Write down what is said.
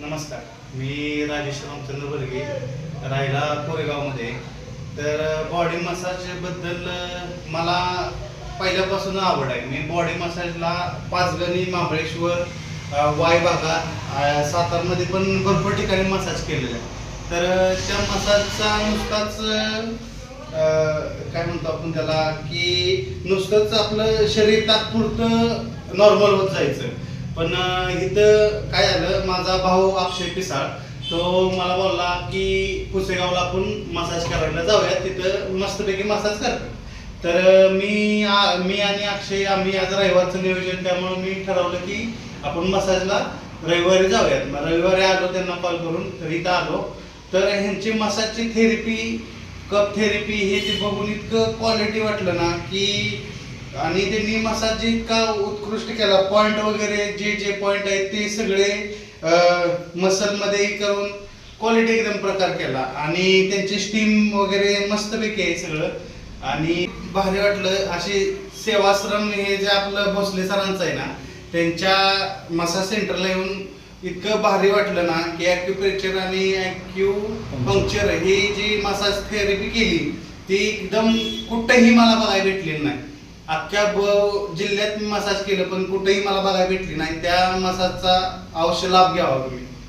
नमस्कार. मी राजेश रामचंद्र बर्गे राहिला कोरेगावमध्ये. तर बॉडी मसाजबद्दल मला पहिल्यापासून आवड आहे. मी बॉडी मसाजला पाचगणी महाबळेश्वर वाय भागात सातारमध्ये पण भरपूर ठिकाणी मसाज केलेला आहे. तर त्या मसाजचा नुसताच काय म्हणतो आपण त्याला की नुसतंच आपलं शरीर तात्पुरतं नॉर्मल होत जायचं. पण इथं काय झालं माझा भाऊ अक्षय पिसाळ तो मला बोलला की पुसेगावला आपण मसाज करायला जाऊया तिथं मस्तपैकी मसाज करतो तर मी आ- मी आणि अक्षय आम्ही आज रविवारचं नियोजन त्यामुळे मी ठरवलं की आपण मसाजला रविवारी जाऊयात. मग रविवारी आलो त्यांना कॉल करून तर इथं आलो. तर ह्यांची मसाजची थेरपी कप थेरपी हे जे बघून इतकं क्वालिटी वाटलं ना की आणि त्यांनी मसाज इतका उत्कृष्ट केला. पॉइंट वगैरे जे जे पॉइंट आहेत ते सगळे मसलमध्ये करून क्वालिटी एकदम प्रकार केला. आणि त्यांची स्टीम वगैरे मस्तपैकी आहे सगळं. आणि भारी वाटलं अशी सेवाश्रम हे जे आपलं भोसले सरांचं आहे ना त्यांच्या मसाज सेंटरला येऊन इतकं भारी वाटलं ना की ॲक्युप्रेचर आणि ॲक्यू पंक्चर ही जी मसाज थेरपी केली ती एकदम कुठंही मला बघायला भेटलेली नाही. अख्ख्या जिल्ह्यात मी मसाज केलं पण कुठेही मला बघायला भेटली नाही. त्या मसाजचा अवश्य लाभ घ्यावा तुम्ही.